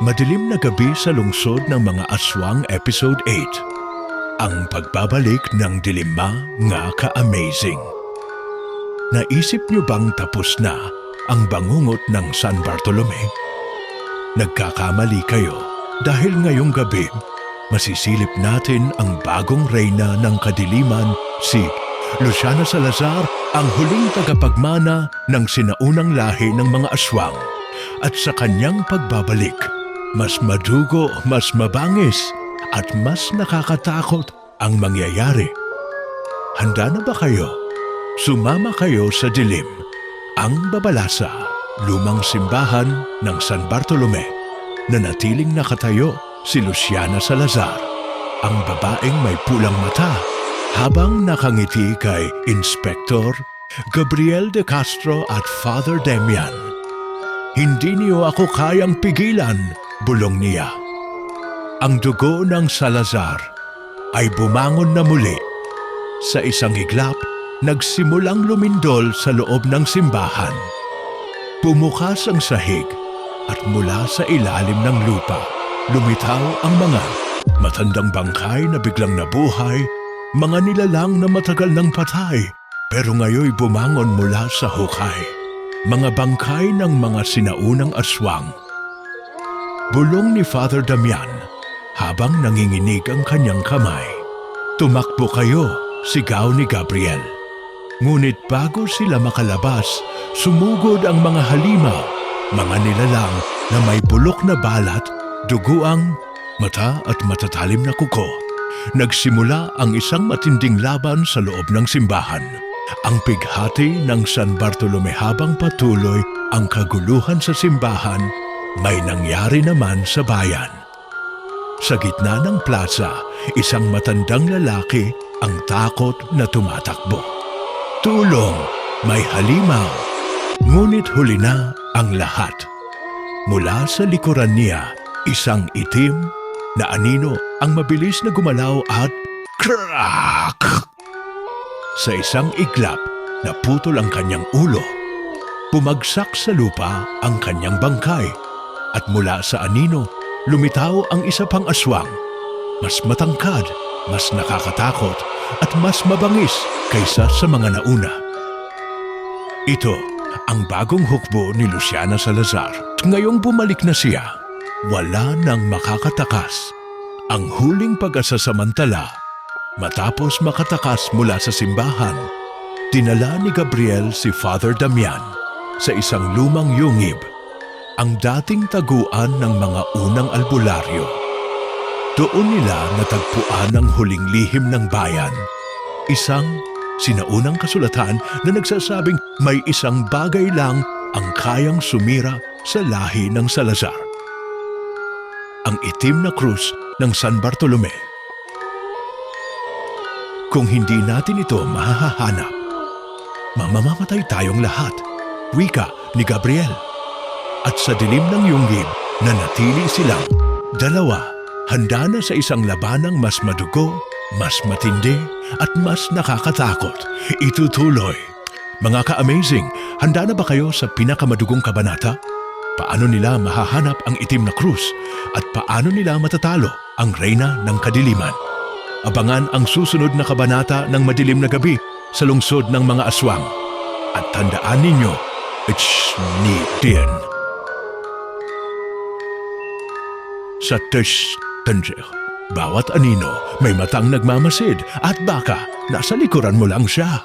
Madilim na gabi sa lungsod ng mga aswang Episode 8. Ang pagbabalik ng dilima nga ka-amazing. Naisip niyo bang tapos na ang bangungot ng San Bartolome? Nagkakamali kayo dahil ngayong gabi masisilip natin ang bagong reyna ng kadiliman si Luciana Salazar ang huling tagapagmana ng sinaunang lahi ng mga aswang at sa kanyang pagbabalik mas madugo, mas mabangis at mas nakakatakot ang mangyayari. Handa na ba kayo? Sumama kayo sa dilim. Ang babalasa, lumang simbahan ng San Bartolome na natiling nakatayo si Luciana Salazar, ang babaeng may pulang mata habang nakangiti kay Inspector Gabriel de Castro at Father Demian. Hindi niyo ako kayang pigilan, bulong niya. Ang dugo ng Salazar ay bumangon na muli. Sa isang iglap, nagsimulang lumindol sa loob ng simbahan. Pumukas ang sahig at mula sa ilalim ng lupa, lumitaw ang mga matandang bangkay na biglang nabuhay, mga nilalang na matagal nang patay pero ngayoy bumangon mula sa hukay. Mga bangkay ng mga sinaunang aswang. Bulong ni Father Damian habang nanginginig ang kanyang kamay. Tumakbo kayo, sigaw ni Gabriel. Ngunit bago sila makalabas, sumugod ang mga halimaw, mga nilalang na may bulok na balat, duguang, mata at matatalim na kuko. Nagsimula ang isang matinding laban sa loob ng simbahan. Ang pighati ng San Bartolome habang patuloy ang kaguluhan sa simbahan, may nangyari naman sa bayan. Sa gitna ng plaza, isang matandang lalaki ang takot na tumatakbo. Tulong, may halimaw. Ngunit huli na ang lahat. Mula sa likuran niya, isang itim na anino ang mabilis na gumalaw at crack! Sa isang iglap, naputol ang kanyang ulo. Pumagsak sa lupa ang kanyang bangkay at mula sa anino, lumitaw ang isa pang aswang. Mas matangkad, mas nakakatakot at mas mabangis kaysa sa mga nauna. Ito ang bagong hukbo ni Luciana Salazar. Ngayong bumalik na siya, wala nang makakatakas. Ang huling pag-asa samantala, matapos makatakas mula sa simbahan, dinala ni Gabriel si Father Damian sa isang lumang yungib, ang dating taguan ng mga unang albularyo. Doon nila natagpuan ang huling lihim ng bayan, isang sinaunang kasulatan na nagsasabing may isang bagay lang ang kayang sumira sa lahi ng Salazar. Ang itim na krus ng San Bartolome. Kung hindi natin ito mahahanap, mamamatay tayong lahat, wika ni Gabriel. At sa dilim ng yunggib, nanatili silang dalawa, handa na sa isang labanang mas madugo, mas matindi, at mas nakakatakot. Itutuloy. Mga ka-amazing, handa na ba kayo sa pinakamadugong kabanata? Paano nila mahahanap ang itim na krus at paano nila matatalo ang reyna ng kadiliman? Abangan ang susunod na kabanata ng madilim na gabi sa lungsod ng mga aswang. At tandaan ninyo, it's ni din. Sa Tish Tanger, bawat anino may matang nagmamasid at baka nasa likuran mo lang siya.